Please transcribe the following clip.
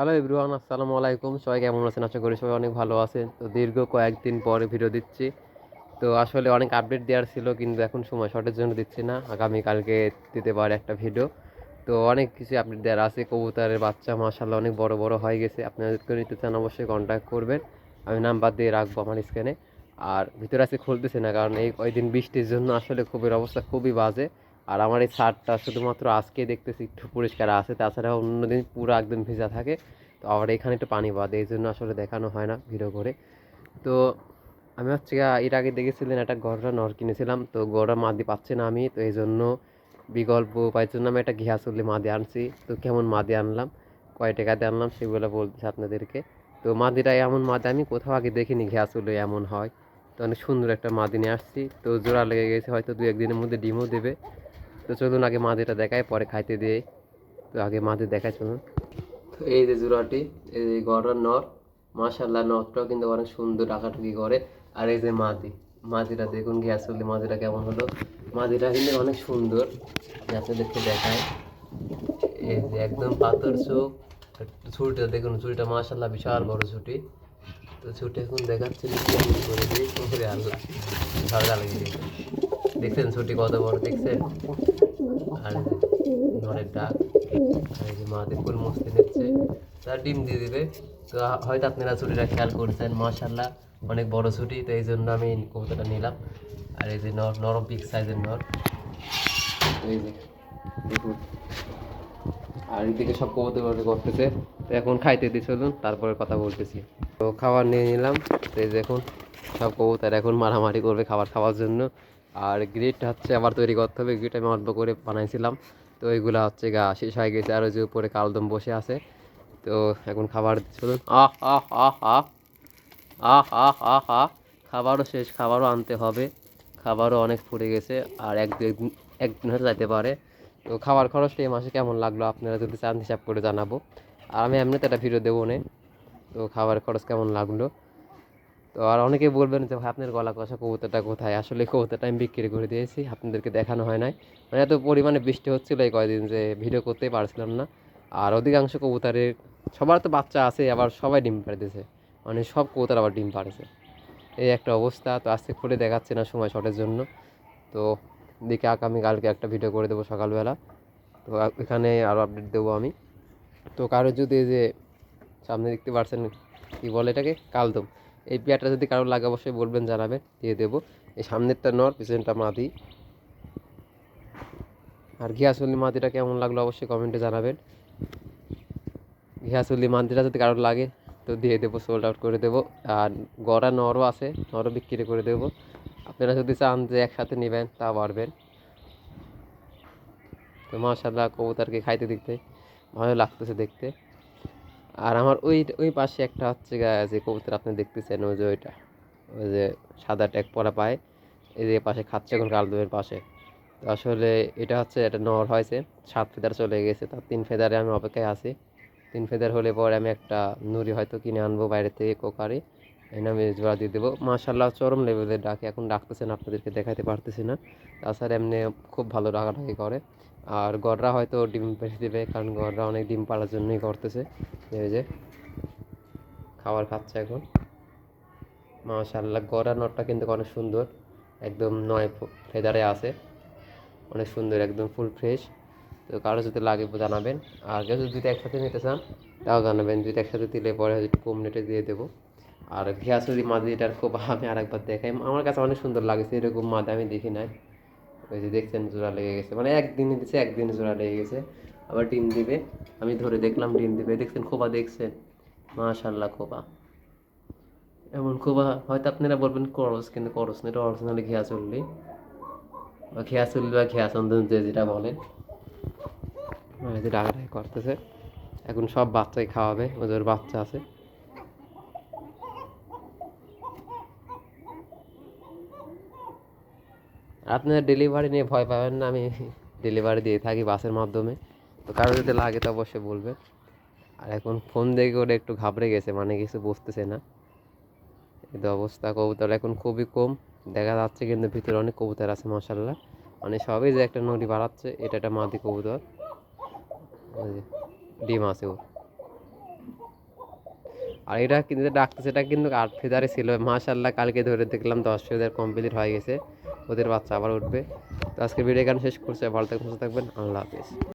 Hello everyone আসসালামু আলাইকুম। সবাই কেমন আছেন? আশা করি সবাই অনেক ভালো আছেন। তো দীর্ঘ কয়েকদিন পরে ভিডিও দিচ্ছি। তো আসলে অনেক আপডেট দেওয়ার ছিল, কিন্তু এখন সময় শর্টের জন্য দিচ্ছি না। আগামীকালকে দিতে পারে একটা ভিডিও তো অনেক কিছু আপডেট দেওয়ার আছে। কবুতরের বাচ্চা মাসাল্লাহ অনেক বড় বড় হয়ে গেছে। আপনারা যদি নিতে চান, অবশ্যই কন্ট্যাক্ট করবেন। আমি নাম্বার দিয়ে রাখব আমার স্ক্যানে আর ভিতরে আছে খুলতেছে না, কারণ এই কয়েকদিন বৃষ্টির জন্য আসলে খুবই অবস্থা খুবই বাজে। আর আমার এই ছাদটা শুধুমাত্র আজকে দেখতেছি একটু পরিষ্কার আছে তাছাড়া অন্যদিন পুরো একদম ভেজা থাকে। তো আবার এখানে একটু পানি বাদে, এই জন্য আসলে দেখানো হয় না ভিডিও করে। তো আমি হচ্ছে এর আগে দেখেছিলেন একটা গড়া নর কিনেছিলাম, তো গড়া মাদি পাচ্ছে না আমি, তো এই জন্য বিকল্প উপায়ের জন্য আমি একটা ঘিয়া চললে মাদি আনছি। তো কেমন মাদি আনলাম, কয় টাকাতে আনলাম সেগুলো বলতেছি আপনাদেরকে। তো মাদিটা এমন মাদি, আমি কোথাও আগে দেখিনি ঘিয়া চললে এমন হয়। তো অনেক সুন্দর একটা মাদি নিয়ে আসছি, তো জোড়া লেগে গেছে, হয়তো দু একদিনের মধ্যে ডিমও দেবে। তো চলুন আগে মাদিটা দেখায় পরে খাইতে দিয়ে তো আগে মাদি দেখায় চলুন। তো এই যে জোড়াটি, এই যে গড়ার নর মাশাল্লাহ নরটাও কিন্তু অনেক সুন্দর ডাকাটুকি করে। আর এই যে মাদি, মাদিটা দেখুন গ্যাস চললে মাদিটা কেমন হলো। মাদিটা কিন্তু অনেক সুন্দর। আপনাদেরকে দেখায় এই যে একদম পাথর চোখ ছুটিটা দেখুন ছুটিটা মাশাল্লাহ বিশাল বড় ছুটি তো ছুটি এখন দেখাচ্ছে দেখছেন ছুটি কত বড়, দেখছেন? আর নরের ডাক। আর যে মাদের মস্তি নিচ্ছে। তার ডিম দিয়ে দিবে। তো হয়তো আপনারা ছুটিটা খেয়াল করছেন মাশাল্লাহ অনেক বড় ছুটি, তো এই জন্য আমি কবুতরটা নিলাম। আর এই যে নর, নরম বিগ সাইজের নর। এই যে, দেখুন। আর এদিকে সব কবুতর করতেছে। তো এখন খাইতে দিয়ে চলুন, তারপরে কথা বলতেছি। তো খাবার নিয়ে নিলাম। তো এই দেখুন সব কবুতর এখন মারামারি করবে খাবার খাওয়ার জন্য। আর গ্রিট হচ্ছে আবার তৈরি করতে হবে। গ্রিট আমি অল্প করে বানাইছিলাম। তো এইগুলা হচ্ছে গা, শেষ হয়ে গেছে। আর ওই যে উপরে কালদম বসে আছে। তো এখন খাবার চলুন আহ আহ আহ আহ আহ আহ আহ আহ, খাবারও শেষ, খাবারও আনতে হবে। খাবারও অনেক ফুটে গেছে। আর এক দু একদিন একদিন হয়তো যাইতে পারে। তো খাবার খরচটা এই মাসে কেমন লাগল? আপনারা যদি চান, হিসাব করে জানাব। আর আমি এমনিতে একটা ভিডিও দেবো নে। তো খাবার খরচ কেমন লাগল? তো আর অনেকে বলবেন যে, ভাই, আপনার গলা কষা কবুতরটা কোথায়? আসলে কবুতরটা আমি বিক্রি করে দিয়েছি, আপনাদেরকে দেখানো হয় নাই। মানে এত পরিমাণে বৃষ্টি হচ্ছিল এই কয়দিন যে ভিডিও করতেই পারছিলাম না। আর অধিকাংশ কবুতরের, সবার তো বাচ্চা আছে, আবার সবাই ডিম পাড়তেছে মানে সব কবুতর আবার ডিম পাড়েছে। এই একটা অবস্থা, তো আজকে খুলে দেখাচ্ছে না সময় শটের জন্য। তো দেখে আগামীকালকে একটা ভিডিও করে দেবো সকালবেলা। তো এখানে আরও আপডেট দেবো আমি। তো কারও যদি যে সামনে দেখতে পারছেন কি বলে এটাকে? কালদম। এই পেয়ারটা যদি কারও লাগে অবশ্যই বলবেন, জানাবেন, দিয়ে দেবো। এই সামনেরটা নর পিছনটা মাদি। আর ঘিয়াসুল্লি মাদিটা কেমন লাগল অবশ্যই কমেন্টে জানাবেন। ঘিয়াসুল্লি মাদিটা যদি কারোর লাগে, তো দিয়ে দেবো সোল্ড আউট করে দেবো। আর গড়া নরও আছে, নরও বিক্রি করে দেবো। আপনারা যদি চান যে একসাথে নেবেন, তা পারবেন তো মাশাল্লাহ কবুতরকে খাইতে দেখতে, ভালো লাগতেছে দেখতে। আর আমার ওই ওই পাশে একটা হচ্ছে যে কবুতর আপনি দেখতেছেন, ওই যে ওইটা, ওই যে সাদা ট্যাগ পরা পায়, এই যে পাশে খাচ্ছে এখন কালদমের পাশে। তো আসলে এটা হচ্ছে এটা নর হয়েছে, সাত ফেদার চলে গেছে তার তিন ফেদারে আমি অপেক্ষায় আছি। তিন ফেদার হলে পরে আমি একটা নুরি হয়তো কিনে আনব বাইরে থেকে কোকারে, এনে আমি জোড়া দিয়ে দেবো। মাশাল্লাহ চরম লেভেলের ডাকে, এখন ডাকতেছেন, আপনাদেরকে দেখাতে পারতেছি না। তাছাড়া এমনি খুব ভালো ডাকাডাকি করে। আর গররা হয়তো ডিম পেড়ে দেবে, কারণ গররা অনেক ডিম পাড়ার জন্যই করতেছে। এই যে, খাবার খাচ্ছে এখন। মাশাল্লাহ গড়া নটটা কিন্তু অনেক সুন্দর। একদম নয় ফেদারে আছে। অনেক সুন্দর, একদম ফুল ফ্রেশ। তো কারও যদি লাগে জানাবেন। আর কেউ যদি একসাথে নিতে চান, তাও জানাবেন। দুইটা একসাথে দিলে পরে হয়তো কম রেটে দিয়ে দেবো। আর ঘিয়াসুরি মাদিটার খুব আমি আরেকবার দেখাই। আমার কাছে অনেক সুন্দর লাগেছে, এরকম মাদি আমি দেখি নাই। ওই যে দেখছেন জোড়া লেগে গেছে। মানে একদিনে দিছে, একদিনে জোড়া লেগে গেছে। আবার ডিম দিবে। আমি ধরে দেখলাম ডিম দিবে। দেখছেন খোপা দেখছেন মাশাল্লাহ খোপা এমন খোপা হয়তো আপনারা বলবেন করস, কিন্তু করস না, এটা অরিজিনালি ঘিয়া চললি বা ঘিয়া চললি বা ঘিয়া চন্দন যে যেটা বলেন ডাকাডাকি করতেছে। এখন সব বাচ্চাই খাওয়াবে, ওদের বাচ্চা আছে। আপনারা ডেলিভারি নিয়ে ভয় পাবেন না, আমি ডেলিভারি দিয়ে থাকি বাসের মাধ্যমে। তো কারও যদি লাগে তো অবশ্যই বলবে আর এখন ফোন দেখে ওটা একটু ঘাবড়ে গেছে মানে কিছু বুঝতেছে না। কিন্তু অবস্থা কবুতর এখন খুবই কম। দেখা যাচ্ছে কিন্তু ভিতরে অনেক কবুতর আছে মশাল্লা মানে সবই যে একটা নদী বাড়াচ্ছে, এটা একটা মাদি কবুতর। ডিম আছে ও আর এটা কিন্তু ডাকতেছে, এটা কিন্তু আট ফেদারে ছিল। মাশাল্লাহ কালকে ধরে দেখলাম দশ ফেদার কমপ্লিট হয়ে গেছে। ওদের বাচ্চা আবার উঠবে। তো আজকে ভিডিও এখানে শেষ করছে। ভালো থাকবেন, সুস্থ থাকবেন। আল্লাহ হাফিজ।